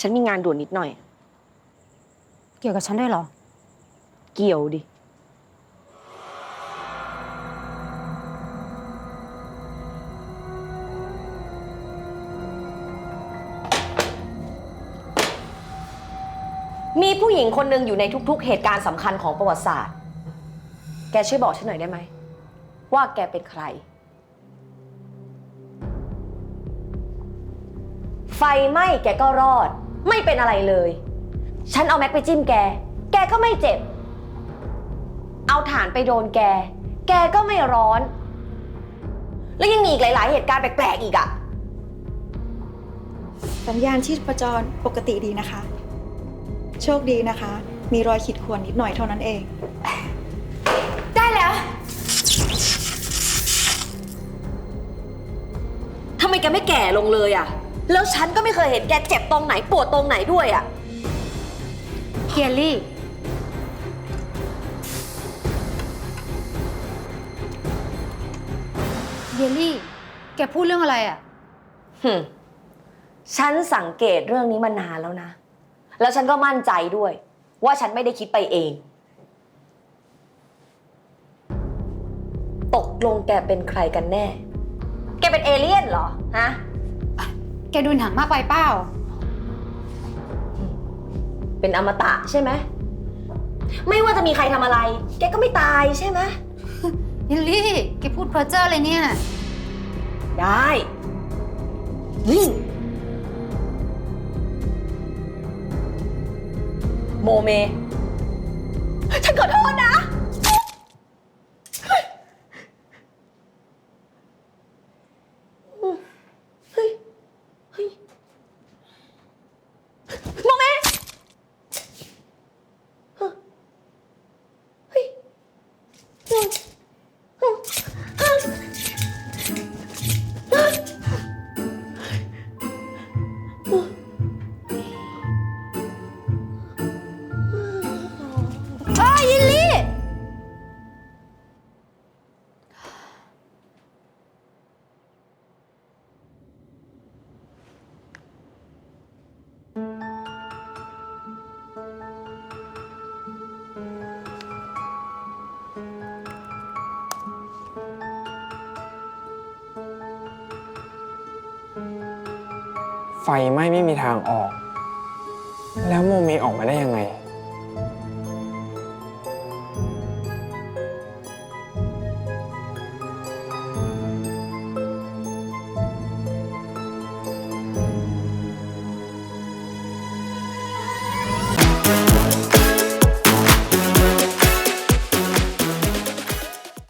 ฉันมีงานด่วนนิดหน่อย เกี่ยวกับฉันด้วยเหรอ เกี่ยวดิ มีผู้หญิงคนหนึ่งอยู่ในทุกๆ เหตุการณ์สำคัญของประวัติศาสตร์ แกช่วยบอกฉันหน่อยได้ไหม ว่าแกเป็นใคร ไฟไหม้แกก็รอด ไม่เป็นอะไรเลย ฉันเอาแม็กไปจิ้มแก แกก็ไม่เจ็บ เอาฐานไปโดนแก แกก็ไม่ร้อน แล้วยังมีอีกหลาย ๆ เหตุการณ์แปลก ๆ อีกอะสัญญาณชีพจรปกติดีนะคะ โชคดีนะคะ มีรอยขีดข่วนนิดหน่อยเท่านั้นเอง ได้แล้ว ทำไมแกไม่แก่ลงเลยอะ แล้วฉันก็ไม่เคยเห็นแกเจ็บตรงไหนปวดตรงไหนด้วยอะเคียรี่ เยลลี่ แกพูดเรื่องอะไรอะ หึมฉันสังเกตเรื่องนี้มานานแล้วนะ แล้วฉันก็มั่นใจด้วย ว่าฉันไม่ได้คิดไปเอง ตกลงแกเป็นใครกันแน่ แกเป็นเอเลี่ยนเหรอ ฮะ แกดูหนังมากไปเปล่า เป็นอมตะใช่ไหม ไม่ว่าจะมีใครทำอะไร แกก็ไม่ตายใช่ไหมเยลลี่ แกพูดเพ้อเจ้อเลยเนี่ย ได้นี่โมเม ฉันขอโทษนะ ไฟไหม้ไม่มีทางออก แล้วโมเมออกมาได้ยังไง